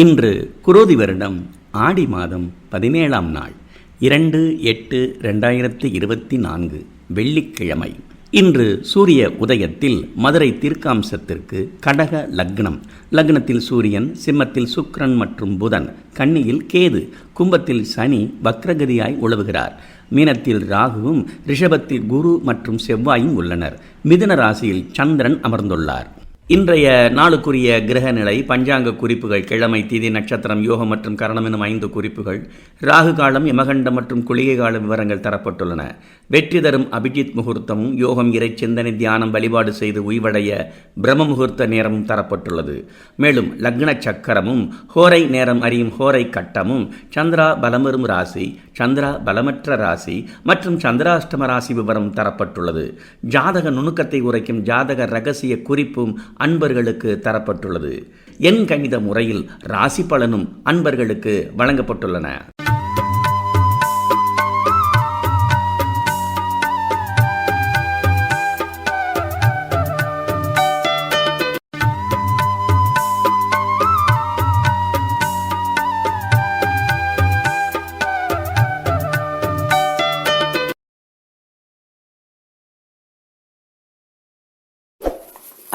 இன்று குரோதி வருடம் ஆடி மாதம் பதினேழாம் நாள் இரண்டு எட்டு ரெண்டாயிரத்தி இருபத்தி நான்கு வெள்ளிக்கிழமை. இன்று சூரிய உதயத்தில் மதுரை தீர்க்காம்சத்திற்கு கடக லக்னம். லக்னத்தில் சூரியன் சிம்மத்தில் சுக்ரன் மற்றும் புதன் கன்னியில் கேது கும்பத்தில் சனி வக்ரகதியாய் உழவுகிறார். மீனத்தில் ராகுவும் ரிஷபத்தில் குரு மற்றும் செவ்வாயும் உள்ளனர். மிதுன ராசியில் சந்திரன் அமர்ந்துள்ளார். இன்றைய நாளுக்குரிய கிரக நிலை பஞ்சாங்க குறிப்புகள் கிழமை தீதி நட்சத்திரம் யோகம் மற்றும் கரணம் எனும் ஐந்து குறிப்புகள் ராகு காலம் யமகண்டம் மற்றும் குளிகை கால விவரங்கள் தரப்பட்டுள்ளன. வெற்றி தரும் அபிஜித் முகூர்த்தமும் யோகம் இறை சிந்தனை தியானம் வழிபாடு செய்து உய்வடைய பிரம்ம முகூர்த்த நேரமும் தரப்பட்டுள்ளது. மேலும் லக்ன சக்கரமும் ஹோரை நேரம் அறியும் ஹோரை கட்டமும் சந்திரா பலமரும் ராசி சந்திரா பலமற்ற ராசி மற்றும் சந்திராஷ்டம ராசி விவரம் தரப்பட்டுள்ளது. ஜாதக நுணுக்கத்தை உரைக்கும் ஜாதக ரகசிய குறிப்பும் அன்பர்களுக்கு தரப்பட்டுள்ளது. எண் கணித முறையில் ராசி பலனும் அன்பர்களுக்கு வழங்கப்பட்டுள்ளன.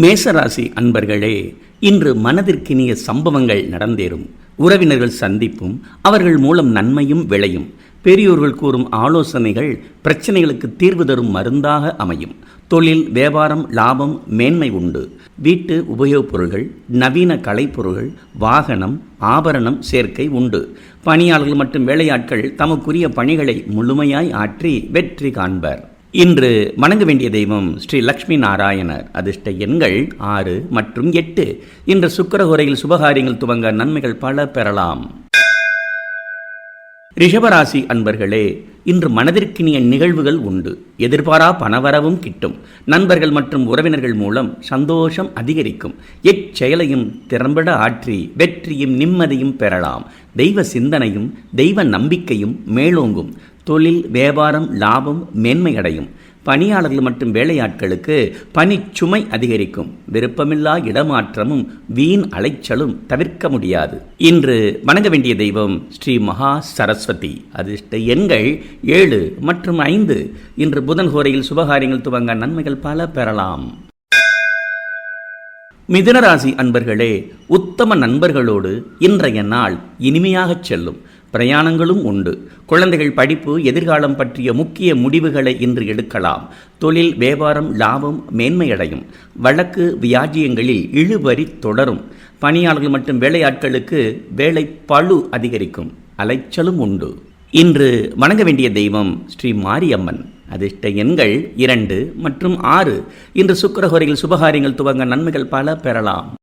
மேசராசி அன்பர்களே இன்று மனதிற்கினிய சம்பவங்கள் நடந்தேறும். உறவினர்கள் சந்திப்பும் அவர்கள் மூலம் நன்மையும் விளையும். பெரியோர்கள் கூறும் ஆலோசனைகள் பிரச்சனைகளுக்கு தீர்வு தரும் மருந்தாக அமையும். தொழில் வியாபாரம் லாபம் மேன்மை உண்டு. வீட்டு உபயோகப் பொருள்கள் நவீன கலைப்பொருள்கள் வாகனம் ஆபரணம் சேர்க்கை உண்டு. பணியாளர்கள் மற்றும் வேலையாட்கள் தமக்குரிய பணிகளை முழுமையாய் ஆற்றி வெற்றி காண்பர். இன்று வணங்க வேண்டிய தெய்வம் ஸ்ரீ லக்ஷ்மி நாராயணர். அதிர்ஷ்ட எண்கள் ஆறு மற்றும் எட்டு. இன்று சுக்கரகுரையில் சுபகாரியங்கள் துவங்க நன்மைகள் பல பெறலாம். ரிஷபராசி அன்பர்களே இன்று மனதிற்கினிய நிகழ்வுகள் உண்டு. எதிர்பாரா பணவரவும் கிட்டும். நண்பர்கள் மற்றும் உறவினர்கள் மூலம் சந்தோஷம் அதிகரிக்கும். எச்செயலையும் திறம்பட ஆற்றி வெற்றியும் நிம்மதியும் பெறலாம். தெய்வ சிந்தனையும் தெய்வ நம்பிக்கையும் மேலோங்கும். தொழில் வியாபாரம் லாபம் மேன்மை அடையும். பணியாளர்கள் மற்றும் வேலையாட்களுக்கு பணிச்சுமை அதிகரிக்கும். விருப்பமில்லா இடமாற்றமும் வீண் அலைச்சலும் தவிர்க்க முடியாது. இன்று வணங்க வேண்டிய தெய்வம் ஸ்ரீ மகா சரஸ்வதி. அதிர்ஷ்ட எண்கள் ஏழு மற்றும் ஐந்து. இன்று புதன் ஹோரையில் சுபகாரியங்கள் துவங்க நன்மைகள் பல பெறலாம். மிதுனராசி அன்பர்களே உத்தம நண்பர்களோடு இன்றைய நாள் இனிமையாகச் செல்லும். பிரயாணங்களும் உண்டு. குழந்தைகள் படிப்பு எதிர்காலம் பற்றிய முக்கிய முடிவுகளை இன்று எடுக்கலாம். தொழில் வியாபாரம் லாபம் மேன்மையடையும். வழக்கு வியாஜியங்களில் இழுவரி தொடரும். பணியாளர்கள் மற்றும் வேலையாட்களுக்கு வேலை பழு அதிகரிக்கும். அலைச்சலும் உண்டு. இன்று வணங்க வேண்டிய தெய்வம் ஸ்ரீ மாரியம்மன். அதிர்ஷ்ட எண்கள் இரண்டு மற்றும் ஆறு. இன்று சுக்கரஹோரையில் சுபகாரியங்கள் துவங்க நன்மைகள் பல பெறலாம்.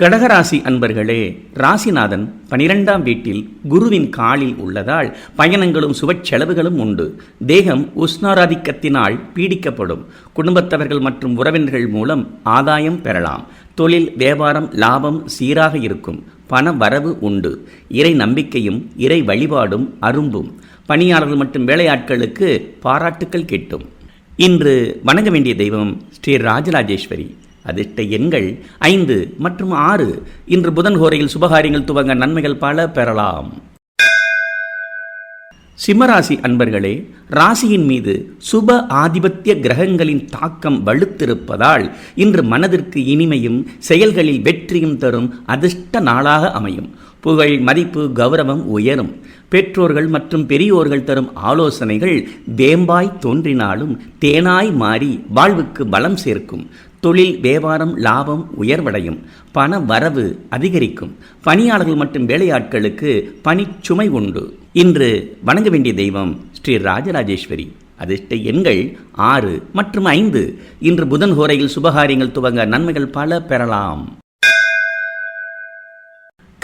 கடகராசி அன்பர்களே ராசிநாதன் பனிரெண்டாம் வீட்டில் குருவின் காலில் உள்ளதால் பயணங்களும் சுவச்செலவுகளும் உண்டு. தேகம் உஷ்ணாராதிக்கத்தினால் பீடிக்கப்படும். குடும்பத்தவர்கள் மற்றும் உறவினர்கள் மூலம் ஆதாயம் பெறலாம். தொழில் வியாபாரம் லாபம் சீராக இருக்கும். பண வரவு உண்டு. இறை நம்பிக்கையும் இறை வழிபாடும் அரும்பும். பணியாளர்கள் மற்றும் வேலையாட்களுக்கு பாராட்டுக்கள் கிட்டும். இன்று வணங்க வேண்டிய தெய்வம் ஸ்ரீ ராஜராஜேஸ்வரி. அதிர்ஷ்ட எண்கள் ஐந்து மற்றும் ஆறு. இன்று புதன் ஹோரையில் சுபகாரியங்கள் துவங்க நன்மைகள் பல பெறலாம். சிம்மராசி அன்பர்களே ராசியின் மீது சுப ஆதிபத்திய கிரகங்களின் தாக்கம் வலுத்திருப்பதால் இன்று மனதிற்கு இனிமையும் செயல்களில் வெற்றியும் தரும் அதிர்ஷ்ட நாளாக அமையும். புகழ் மதிப்பு கௌரவம் உயரும். பெற்றோர்கள் மற்றும் பெரியோர்கள் தரும் ஆலோசனைகள் வேம்பாய் தோன்றினாலும் தேனாய் மாறி வாழ்வுக்கு பலம் சேர்க்கும். தொழில் வியாபாரம் லாபம் உயர்வடையும். பண வரவு அதிகரிக்கும். பணியாளர்கள் மற்றும் வேலையாட்களுக்கு பணிச்சுமை உண்டு. இன்று வணங்க வேண்டிய தெய்வம் ஸ்ரீ ராஜராஜேஸ்வரி. அதிர்ஷ்ட எண்கள் ஆறு மற்றும் ஐந்து. இன்று புதன் ஹோரையில் சுபகாரியங்கள் துவங்க நன்மைகள் பல பெறலாம்.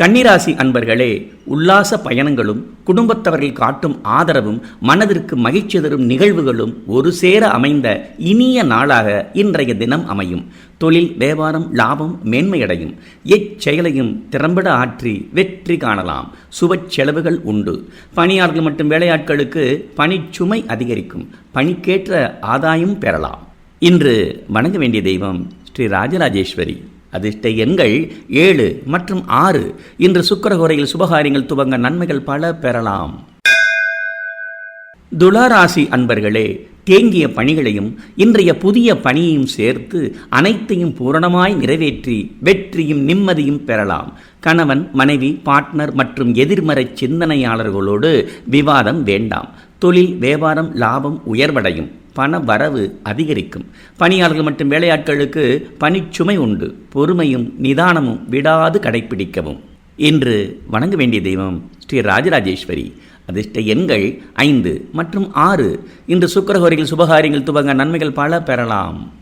கன்னிராசி அன்பர்களே உல்லாச பயணங்களும் குடும்பத்தவர்கள் காட்டும் ஆதரவும் மனதிற்கு மகிழ்ச்சி தரும் நிகழ்வுகளும் ஒரு சேர அமைந்த இனிய நாளாக இன்றைய தினம் அமையும். தொழில் வியாபாரம் லாபம் மேன்மையடையும். எச்செயலையும் திறம்பட ஆற்றி வெற்றி காணலாம். சுப செலவுகள் உண்டு. பணியாளர்கள் மற்றும் வேலையாட்களுக்கு பணிச்சுமை அதிகரிக்கும். பணிக்கேற்ற ஆதாயம் பெறலாம். இன்று வணங்க வேண்டிய தெய்வம் ஸ்ரீ ராஜராஜேஸ்வரி. அதிர்ஷ்ட எண்கள் ஏழு மற்றும் ஆறு. இன்று சுக்கரகோரையில் சுபகாரியங்கள் துவங்க நன்மைகள் பல பெறலாம். துளாராசி அன்பர்களே தேங்கிய பணிகளையும் இன்றைய புதிய பணியையும் சேர்த்து அனைத்தையும் பூரணமாய் நிறைவேற்றி வெற்றியும் நிம்மதியும் பெறலாம். கணவன் மனைவி பார்ட்னர் மற்றும் எதிர்மறை சிந்தனையாளர்களோடு விவாதம் வேண்டாம். தொழில் வியாபாரம் லாபம் உயர்வடையும். பண வரவு அதிகரிக்கும். பணியாளர்கள் மற்றும் வேலையாட்களுக்கு பணிச்சுமை உண்டு. பொறுமையும் நிதானமும் விடாது கடைபிடிக்கவும் இன்று வணங்க வேண்டிய தெய்வம் ஸ்ரீ ராஜராஜேஸ்வரி. அதிர்ஷ்ட எண்கள் ஐந்து மற்றும் ஆறு. இன்று சுக்கரகோரிகள் சுபகாரியங்கள் துவங்க நன்மைகள் பல பெறலாம்.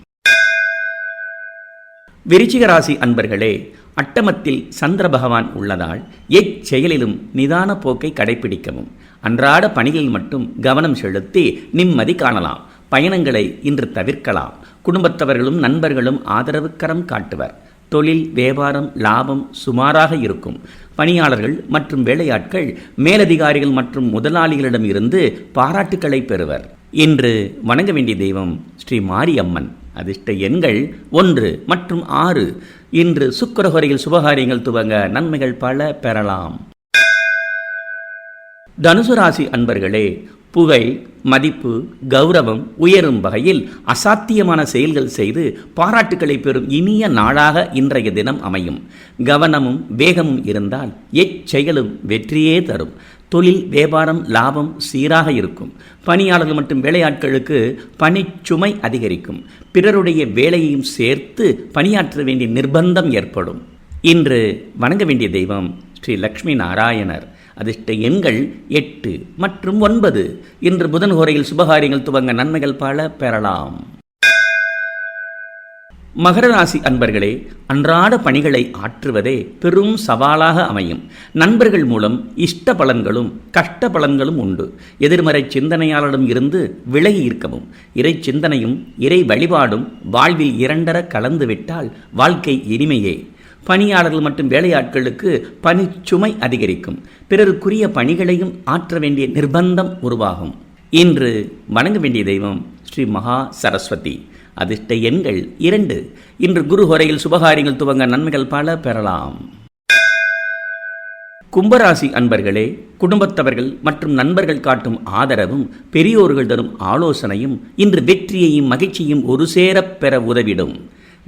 விருச்சிக ராசி அன்பர்களே அட்டமத்தில் சந்திர பகவான் உள்ளதால் எச்செயலிலும் நிதான போக்கை கடைபிடிக்கவும் அன்றாட பணிகளில் மட்டும் கவனம் செலுத்தி நிம்மதி காணலாம். பயணங்களை இன்று தவிர்க்கலாம். குடும்பத்தவர்களும் நண்பர்களும் ஆதரவுக்கரம் காட்டுவர். தொழில் வியாபாரம் லாபம் சுமாராக இருக்கும். பணியாளர்கள் மற்றும் வேலையாட்கள் மேலதிகாரிகள் மற்றும் முதலாளிகளிடம் இருந்து பாராட்டுக்களை பெறுவர். இன்று வணங்க வேண்டிய தெய்வம் ஸ்ரீ மாரியம்மன். அதிர்ஷ்ட எண்கள் ஒன்று மற்றும் ஆறு. இன்று சுக்கரஹொரையில் சுபகாரியங்கள் துவங்க நன்மைகள் பல பெறலாம். தனுசு ராசி அன்பர்களே புகழ் மதிப்பு கௌரவம் உயரும் வகையில் அசாத்தியமான செயல்கள் செய்து பாராட்டுக்களை பெறும் இனிய நாளாக இன்றைய தினம் அமையும். கவனமும் வேகமும் இருந்தால் எச்செயலும் வெற்றியே தரும். தொழில் வியாபாரம் லாபம் சீராக இருக்கும். பணியாளர்கள் மற்றும் வேலையாட்களுக்கு பணிச்சுமை அதிகரிக்கும். பிறருடைய வேலையையும் சேர்த்து பணியாற்ற வேண்டிய நிர்பந்தம் ஏற்படும். இன்று வணங்க வேண்டிய தெய்வம் ஸ்ரீ லக்ஷ்மி நாராயணர். அதிர்ஷ்ட எண்கள் எட்டு மற்றும் ஒன்பது. இன்று புதன் ஹோரையில் சுபகாரியங்கள் துவங்க நன்மைகள் பல பெறலாம். மகர ராசி அன்பர்களே அன்றாட பணிகளை ஆற்றுவதே பெரும் சவாலாக அமையும். நண்பர்கள் மூலம் இஷ்ட பலன்களும் கஷ்ட பலன்களும் உண்டு. எதிர்மறை சிந்தனையாளரிடம் இருந்து விலகி இருக்கவும் இறை சிந்தனையும் இறை வழிபாடும் வாழ்வில் இரண்டர கலந்துவிட்டால் வாழ்க்கை இனிமையே. பணியாளர்கள் மற்றும் வேலையாட்களுக்கு பணிச்சுமை அதிகரிக்கும். பிறருக்குரிய பணிகளையும் ஆற்ற வேண்டிய நிர்பந்தம் உருவாகும். இன்று வணங்க வேண்டிய தெய்வம் ஸ்ரீ மகா சரஸ்வதி. அதிர்ஷ்ட எண்கள் இரண்டு. இன்று குரு ஹொரையில் சுபகாரியங்கள் துவங்க நன்மைகள் பல பெறலாம். கும்பராசி அன்பர்களே குடும்பத்தவர்கள் மற்றும் நண்பர்கள் காட்டும் ஆதரவும் பெரியோர்கள் தரும் ஆலோசனையும் இன்று வெற்றியையும் மகிழ்ச்சியும் ஒரு சேரப் பெற உதவிடும்.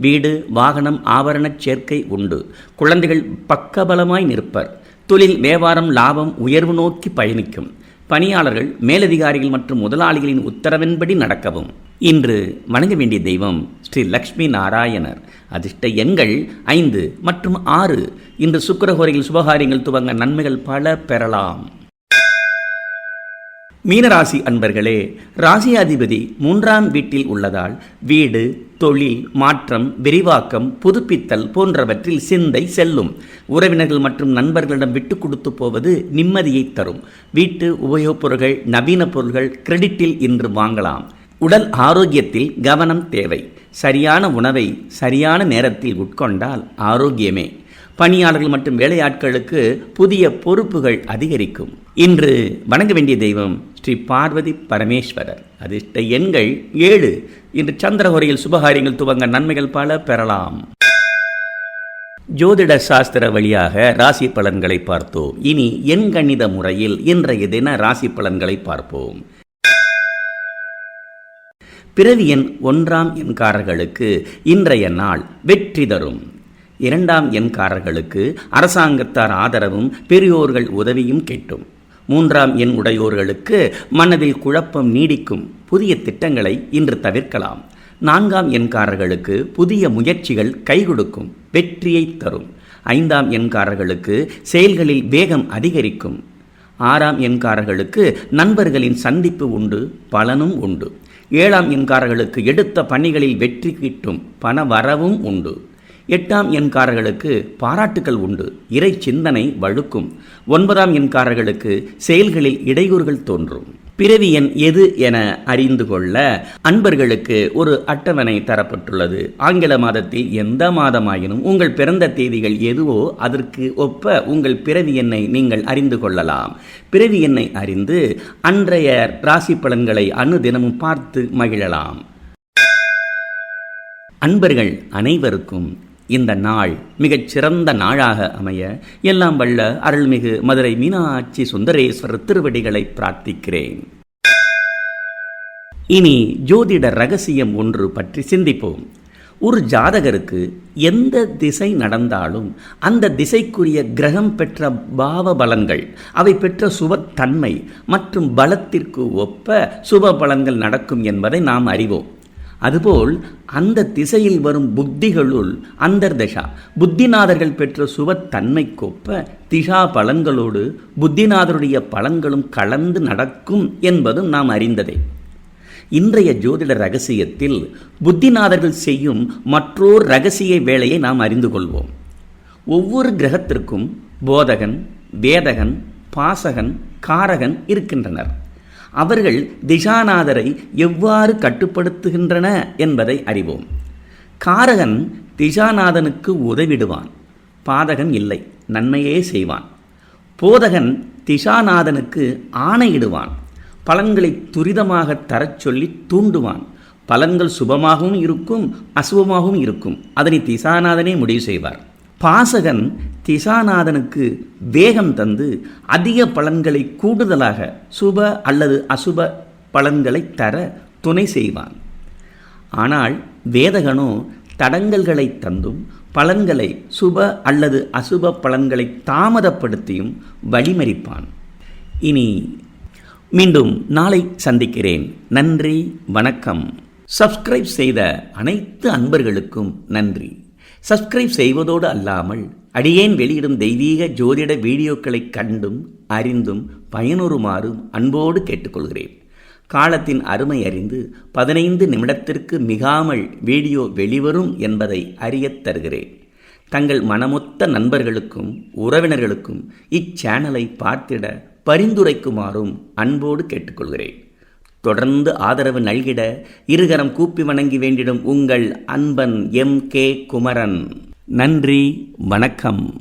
வீடு வாகனம் ஆபரணச் சேர்க்கை உண்டு. குழந்தைகள் பக்கபலமாய் நிற்பர். தொழில் வியாபாரம் லாபம் உயர்வு நோக்கி பயணிக்கும். பணியாளர்கள் மேலதிகாரிகள் மற்றும் முதலாளிகளின் உத்தரவின்படி நடக்கவும். இன்று வணங்க வேண்டிய தெய்வம் ஸ்ரீ லக்ஷ்மி நாராயணர். அதிர்ஷ்ட எண்கள் ஐந்து மற்றும் ஆறு. இன்று சுக்கரகோரையில் சுபகாரியங்கள் துவங்க நன்மைகள் பல பெறலாம். மீனராசி அன்பர்களே ராசியாதிபதி மூன்றாம் வீட்டில் உள்ளதால் வீடு தொழில் மாற்றம் விரிவாக்கம் புதுப்பித்தல் போன்றவற்றில் சிந்தை செல்லும். உறவினர்கள் மற்றும் நண்பர்களிடம் விட்டு கொடுத்து போவது நிம்மதியை தரும். வீட்டு உபயோகப் பொருட்கள் நவீன பொருட்கள் கிரெடிட்டில் இன்று வாங்கலாம். உடல் ஆரோக்கியத்தில் கவனம் தேவை. சரியான உணவை சரியான நேரத்தில் உட்கொண்டால் ஆரோக்கியமே. பணியாளர்கள் மற்றும் வேலையாட்களுக்கு புதிய பொறுப்புகள் அதிகரிக்கும். இன்று வணங்க வேண்டிய தெய்வம் ஸ்ரீ பார்வதி பரமேஸ்வரர். அதிர்ஷ்ட எண்கள் ஏழு. இன்று சந்திரஹோரையில் சுபகாரியங்கள் துவங்க நன்மைகள் பல பெறலாம். ஜோதிட சாஸ்திர வழியாக ராசி பலன்களை பார்த்தோம். இனி எண்கணித முறையில் இன்றைய தின ராசி பலன்களை பார்ப்போம். பிறவி எண் ஒன்றாம் எண்காரர்களுக்கு இன்றைய நாள் வெற்றி தரும். இரண்டாம் எண்காரர்களுக்கு அரசாங்கத்தார் ஆதரவும் பெரியோர்கள் உதவியும் கிட்டும். மூன்றாம் எண் உடையோர்களுக்கு மனதில் குழப்பம் நீடிக்கும் புதிய திட்டங்களை இன்று தவிர்க்கலாம். நான்காம் எண்காரர்களுக்கு புதிய முயற்சிகள் கைகொடுக்கும் வெற்றியை தரும். ஐந்தாம் எண்காரர்களுக்கு செயல்களில் வேகம் அதிகரிக்கும். ஆறாம் எண்காரர்களுக்கு நண்பர்களின் சந்திப்பு உண்டு பலனும் உண்டு. ஏழாம் எண்காரர்களுக்கு எடுத்த பணிகளில் வெற்றி கிட்டும் பண வரவும் உண்டு. எட்டாம் எண்காரர்களுக்கு பாராட்டுகள் உண்டு. இறை சிந்தனை வழுக்கும். ஒன்பதாம் எண்காரர்களுக்கு செயல்களில் இடையூறுகள் தோன்றும். பிறவி எண் எது என அறிந்து கொள்ள அன்பர்களுக்கு ஒரு அட்டவணை தரப்பட்டுள்ளது. ஆங்கில மாதத்தில் எந்த மாதமாயினும் உங்கள் பிறந்த தேதிகள் எதுவோ அதற்கு ஒப்ப உங்கள் பிறவி எண்ணை நீங்கள் அறிந்து கொள்ளலாம். பிறவி எண்ணை அறிந்து அன்றைய ராசி பலன்களை அனுதினமும் பார்த்து மகிழலாம். அன்பர்கள் அனைவருக்கும் இந்த நாள் மிகச் சிறந்த நாளாக அமைய எல்லாம் வல்ல அருள்மிகு மதுரை மீனாட்சி சுந்தரேஸ்வரர் திருவடிகளை பிரார்த்திக்கிறேன். இனி ஜோதிட ரகசியம் ஒன்று பற்றி சிந்திப்போம். ஒரு ஜாதகருக்கு எந்த திசை நடந்தாலும் அந்த திசைக்குரிய கிரகம் பெற்ற பாவ பலன்கள் அவை பெற்ற சுபத்தன்மை மற்றும் பலத்திற்கு ஒப்ப சுப பலன்கள் நடக்கும் என்பதை நாம் அறிவோம். அதுபோல் அந்த திசையில் வரும் புத்திகளுள் அந்தர்தஷா புத்திநாதர்கள் பெற்ற சுபத்தன்மைக்கொப்ப திஷா பலன்களோடு புத்திநாதருடைய பலன்களும் கலந்து நடக்கும் என்பதும் நாம் அறிந்ததே. இன்றைய ஜோதிட ரகசியத்தில் புத்திநாதர்கள் செய்யும் மற்றோர் ரகசிய வேலையை நாம் அறிந்து கொள்வோம். ஒவ்வொரு கிரகத்திற்கும் போதகன் வேதகன் பாசகன் காரகன் இருக்கின்றனர். அவர்கள் திசாநாதரை எவ்வாறு கட்டுப்படுத்துகின்றன என்பதை அறிவோம். காரகன் திசாநாதனுக்கு உதவிடுவான். பாதகன் இல்லை நன்மையே செய்வான். போதகன் திசாநாதனுக்கு ஆணையிடுவான். பலன்களை துரிதமாக தரச் சொல்லி தூண்டுவான். பலன்கள் சுபமாகவும் இருக்கும் அசுபமாகவும் இருக்கும். அதனை திசாநாதனே முடிவு செய்வார். பாசகன் திசாநாதனுக்கு வேகம் தந்து அதிக பலன்களை கூடுதலாக சுப அல்லது அசுப பலன்களை தர துணை செய்வான். ஆனால் வேதகனோ தடங்கல்களை தந்தும் பலன்களை சுப அல்லது அசுப பலன்களை தாமதப்படுத்தியும் வழிமறிப்பான். இனி மீண்டும் நாளை சந்திக்கிறேன். நன்றி வணக்கம். சப்ஸ்கிரைப் செய்த அனைத்து அன்பர்களுக்கும் நன்றி. சப்ஸ்கிரைப் செய்வதோடு அல்லாமல் அடியேன் வெளியிடும் தெய்வீக ஜோதிட வீடியோக்களை கண்டும் அறிந்தும் பயனுறுமாறும் அன்போடு கேட்டுக்கொள்கிறேன். காலத்தின் அருமை அறிந்து பதினைந்து நிமிடத்திற்கு மிகாமல் வீடியோ வெளிவரும் என்பதை அறியத் தருகிறேன். தங்கள் மனமொத்த நண்பர்களுக்கும் உறவினர்களுக்கும் இச்சேனலை பார்த்திட பரிந்துரைக்குமாறும் அன்போடு கேட்டுக்கொள்கிறேன். தொடர்ந்து ஆதரவு நல்கிட இருகரம் கூப்பி வணங்கி வேண்டிடும் உங்கள் அன்பன் எம் கே குமரன். நன்றி வணக்கம்.